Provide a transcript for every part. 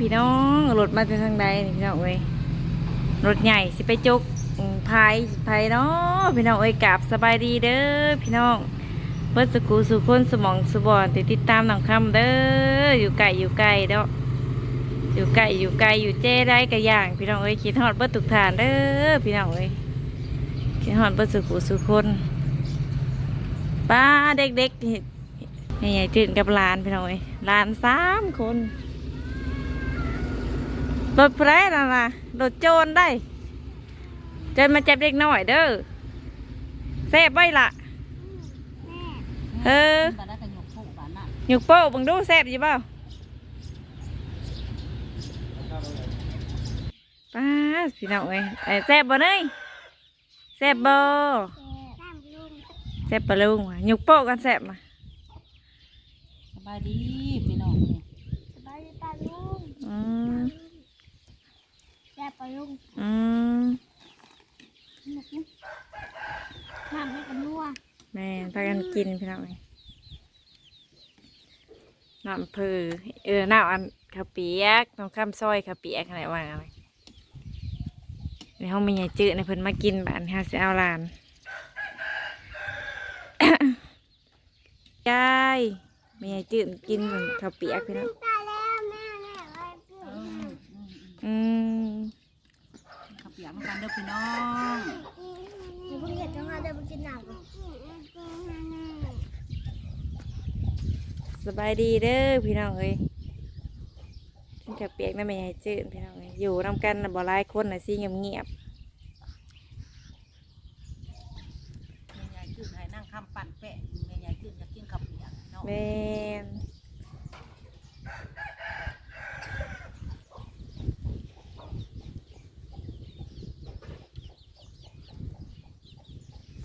พี่น้องรถมาจากทางใดนี่พี่น้องเอ้ยรถใหญ่สิไปจุกอืมพายพายเนาะพี่น้องเอ้ยกราบสบายดีเด้อพี่น้องเบิดสกูสู่คนสมองสบอนติดติดตามน้องคำเด้ออยู่ไกลอยู่ไกลเด้ออยู่ไกลอยู่ไกลอยู่เจ้ได้กะย่าง พี่น้องเอ้ยคิดฮอดเบิดทุกฐานเด้อพี่น้องเอ้ยคิดฮอดเบิดสกูสู่คนป้าเด็กๆที่ใหญ่ๆจืดกับหลานพี่น้องเอ้ยหลานสามคน รถเพลนั่นนะรถโจรได้โจรมาจับเด็กน้อยเด้อแซ่บไว้ละเออบ้านนั้นก็ยกผู้บ้านนั้นหยุกโป้บังดูแซ่บอยี่เปล่าป้าดพี่น้องเอ้ยเอ้ยแซ่บบ่เนยแซ่บบ่แซ่บปะลุงว่ะหยุกโป้กันแซ่บมาสบายดีพี่น้องเนี่ย สบายดีป่ะลุง อืม แซ่บป่ะลุงอืมน้ำให้กันนัวแม่พากันกินพี่น้องเอ้ยน้ำเพอเออน้ำอันข้าวเปียกน้ำข้ามซอยข้าวเปียกอะไรว่าอะไรในห้องมีใหญ่จืดในเพิ่นมากินบ้านฮาสิเอาหลานยายมีใหญ่จืดกินข้าวเปียกพี่น้องตายแล้วแม่แม่ไว้พี่เอออืมอืม ขับเปียกเหมือนกันเด้อพี่น้องเดี๋ยวเพิ่งเห็นจังหวะเดี๋ยวไปกินน้ำก่อนสบายดีเด้อพี่น้องเอ้ยกินข้าวเปียกนั่นไม่ใหญ่จืดพี่น้องเอ้ยอยู่นำกันน่ะบ่หลายคนน่ะสิเงียบแม่ยายขึ้นให้นั่งคำปั่นแปะแม่ยายขึ้นอยากกินขับเปียกเนาะๆแม่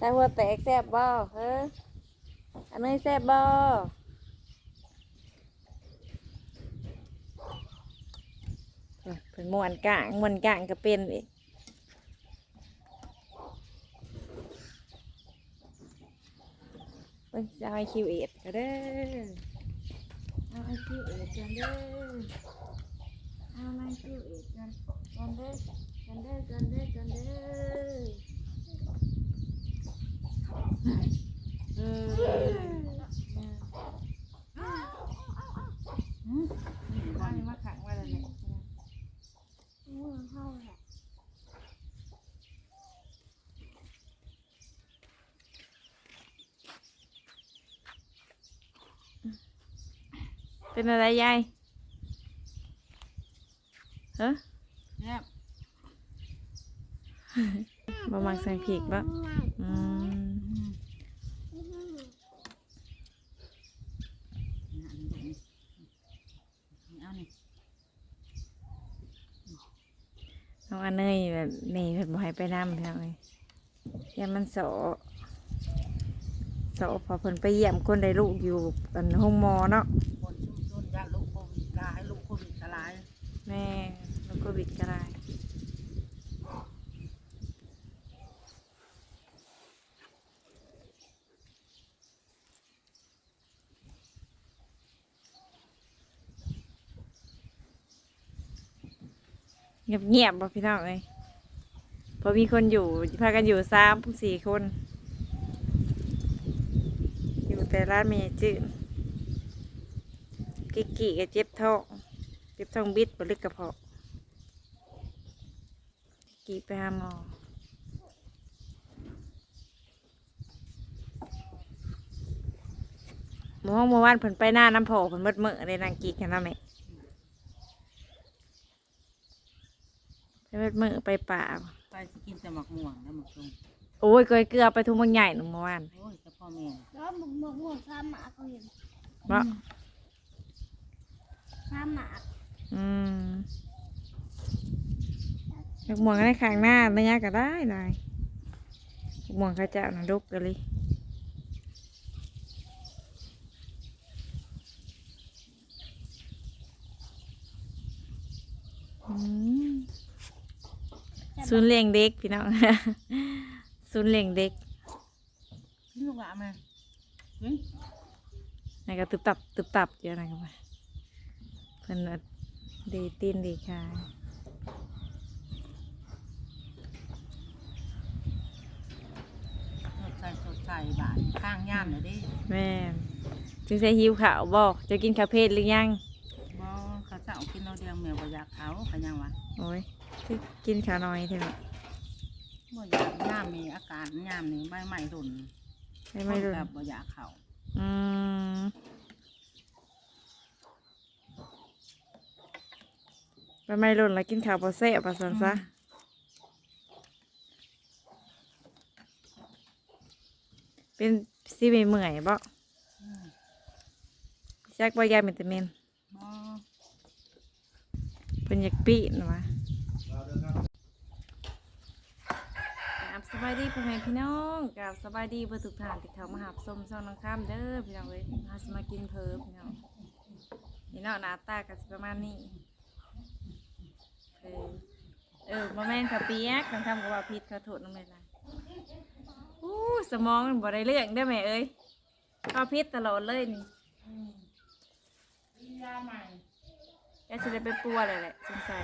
ส่หัวแตกแซ่บบ่เฮ้ออันนี้แซ่บบ่เอ้ยเป็นมวนกลางมวนกลางก็เป็นอีกเอ้ยจะเอาไอคิวเอ็ดก็ได้อเอาไอคิวเอ็ดกันเด้อเอาไอคิวเอ็ดกันกันเด้อกันเด้อกันเด้อกันเด้อ เอออืมว่านี่มาขังไว้แล้วเนี่ยมือเข้าแหละเป็นอะไรยายเฮ้อแซ่บบ่มักใส่พริกบ่อืม อืมเอา นี่น้องอันเนยแบบนี่เพิ่นบ่ให้ไปนำเท่าไงยามมันโสโสพอเพิ่นไปเยี่ยมคนได้ลูกอยู่อันห้องหมอเนาะคนชุมชนญาติลูกโควิดกาให้ลูกโควิดกระลายแม่ลูกโควิดก็ได้ เงียบเงียบๆบ่พี่น้องเอ้ยพอมีคนอยู่พากันอยู่สามสี่คน อยู่แต่ร้านเมจืดกิกกิก็เจ็บท้องเจ็บท้องบิดบลึกกระเพาะกิกไปหาหมอหมอเมื่อวานเพิ่นไปหน้าน้ำโพเพิ่นมืดมือเลยนางกิกกันนะแม่ ไปมืดมือไปป่า ไปสิกินแต่หมักม่วงแล้วหมักตรงโอ้ยเกยเกลือไปทุ่งบางใหญ่หนุ่มเมื่อวานโอ้ยแต่พ่อแม่แล้วหมึกหมึกหมึกข้ามหมากเขาเห็นเนาะข้ามหมากอืมลูกหมวงก็ได้ข้างหน้าเนื้อก็ได้ได้ลูกหมวงเขาเจ้านะดุกกันเลยอืม ศูนย์เลี้ยงเด็กพี่น้องศูนย์เลี้ยงเด็กกินลูกหลานมากินนายก็ตึบตับตึบตับเยอะนะครับเพิ่นน่ะดีตีนดีขาสดใสสดใสบานข้างย่านเลยดิแม่นจึงใส่หิวขาวบอกจะกินคาเพศหรือยังบ่เขาจะเอากินเอาเดียวแมวบ่อยากเขาเขายังวะโอ้ย คือกินขาวน้อยเท่านั้นบ่อยากย่ามมีอาการย่ามนี่ใบใหม่รุนไม่ไม่รู้แบบบ่อยากเขาอืมไปไม่รุ่นแล้วกินข้าวพอเซ่บปะสันซะเป็นซีเมเมื่อยบ่อืมจักว่ายาเมนตามินบ่เป็นอยากปีนวะกับ สบายดีพ่อแม่พี่น้องกับสบายดีเพื่อทุกท่านที่เขามาหาส้มซ่องน้องข้ามเด้อพี่น้องเว้ยมาสมากินเพอพี่น้องนี่เนาะหน้าตาก็สิประมาณนี้เออเออมาแม่นค่ะเปียกน้องข้ามก็ว่าพิษเขาโทษน้องแม่ละอู้สมองมันบ่ได้เรื่องได้อแม่เอ้ยเข้าพิษตลอดเลยนี่กินยาใหม่แกจะได้ไปปัวเลยแหละสงสัย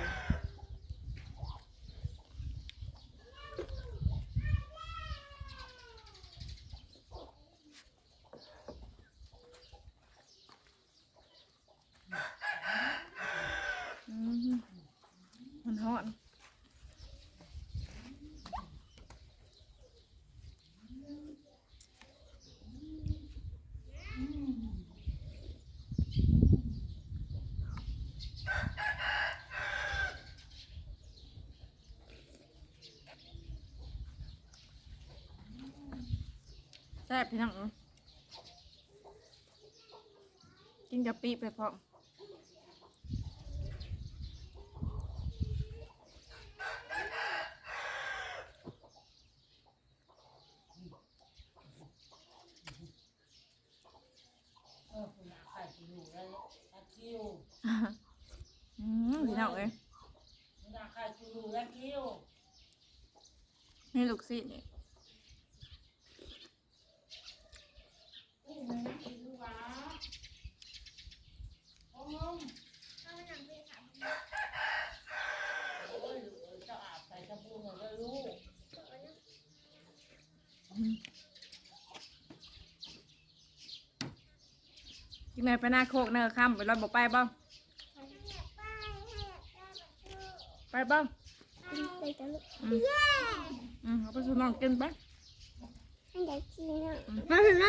ซ่บพี่น้องเอ้ยกินกะปิไปพร้อมเออคุณไข่กินอยู่แล้วตะคิวอืมพี่น้องเอ้ยคุณไข่กินอยู่แล้วคิวนี่ลูกศิษย์นี่ อู้แม่นั่งกินดูหวาโอ้ยโอ้ยเจ้าอาบใส่ชมพูหน่อยเลยลูกกินแม่ไปหน้าโคกเนอะค่ำไปรถบอกไปบ้างไปบ้างไปกันลูกอืมอืมเอาไปสู่น้องกินไปให้เด็กกินอะมาเห็นไหม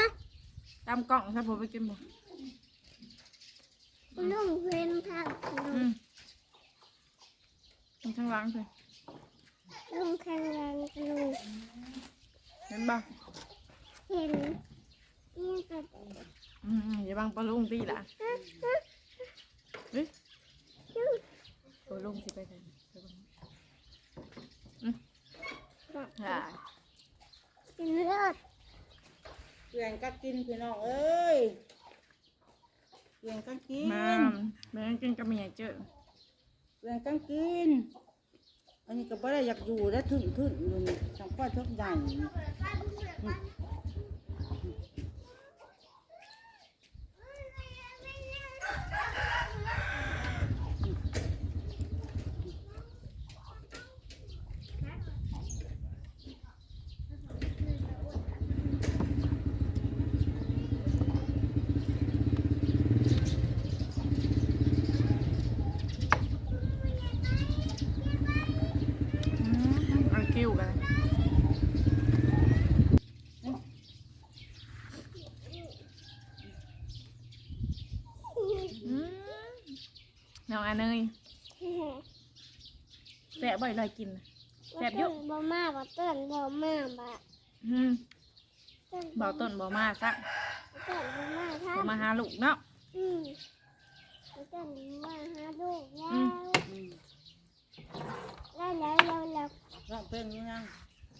ตามกล่องถ้าผมไปกินบ่ลุงเพลนผักลุอืงมมีข้างหล่างเลยลุงแข็งแรงลุงเห็นบ่เห็นนี่ก็อืมอย่าบังปลาลุงตีละเฮ้ยปลาลุงสิไปไหนไปเบิ่งอืมอ่ากินเลือด เปลี่ยนก็กินพี่น้องเอ้ยเปลี่ยนก็กินมาแม่งกินกับเมียเจอเปลี่ยนก็กิน อันนี้ก็บ่ได้อยากอยู่แล้วถึงถึงอยู่นี่สังกัดทุกใหญ่นี่ อืมเอาคิวกันเลยอืมน้องอัน เนยแสบบ่อยเลยกินน่ะ แซ่บอยู่ บ่มาบ่เต้นบ่มาบ่อืมเต้นเบาต้นบ่มาซะเต้นบ่มาท่าบ่มาหาลูกเนาะ อืมเต้นมาหาลูกแล้วอืมอืมแล้วแล้วแล้วแล้วร้องเพลงนี้ยัง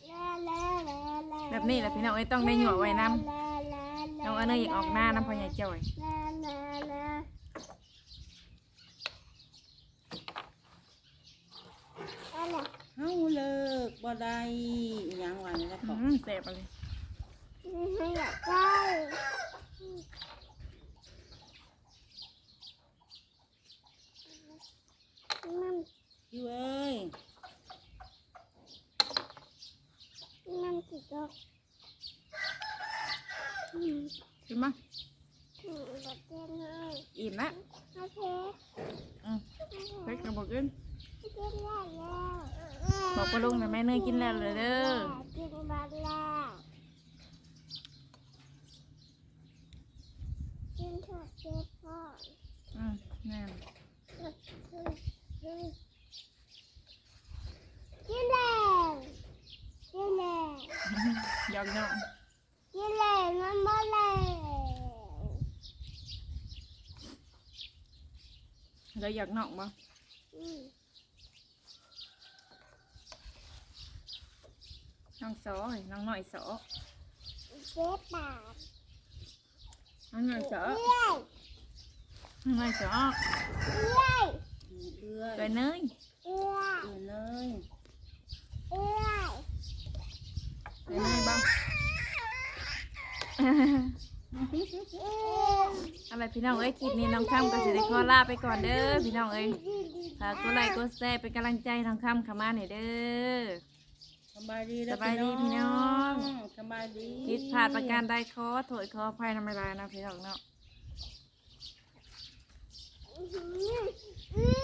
แล้วแล้วแล้วแล้วแบบนี้แหละพี่น้องเอ้ยต้องได้หยั่วไว้น้แล้วำแล้วน้องอันเนยอยากออกหน้าน้ำพอใหญ่จ่อย แล้วแล้วแล้วแล้ว เฮาเลิกบ่ ได้อิหยังว่านี่แล้วก็อืมแสบอะไรไม่อยากได้เมันคิวเอ้ยมันจิตกอืมขึ้นมาอืมแบบเต้นให้อิ่มแล้วโอเคอืมเพ็กกระบอกขึ้นเต้นได้แล้ว บอกปลุงนะแม่เนยกินแล้วเลยเด้อกินบัตแล้วกินถั่วเจ๊พ่ออืมแน่กินแล้วกินแล้วยอกยอกกินแล้วมันบ่แล้วเลยหยอกนอกบ่ อืม น้องสอน้องหน่อยสอเจ๊ปากน้องหน่อยสอเอ้ยน้องหน่อยสอเอ้ยเอื้อยไปเนยเอ้ยเอื้อยเลยเอ้ยไปเนยบ้างเอ้ยอะไรพี่น้องเอ้ยคลิปนี้น้องคำก็สิได้ขอลาไปก่อนเด้อพี่น้องเอ้ยฝากกดไลค์กดแชร์เป็นกำลังใจให้น้องคำเข้ามาหน่อยเด้อ สบายดีเด้อสบายดีพี่น้อง สบายดีผิดพลาดประการใดขอโทษขออภัยทำไม่ได้นะพี่น้องเนาะอื้อหือ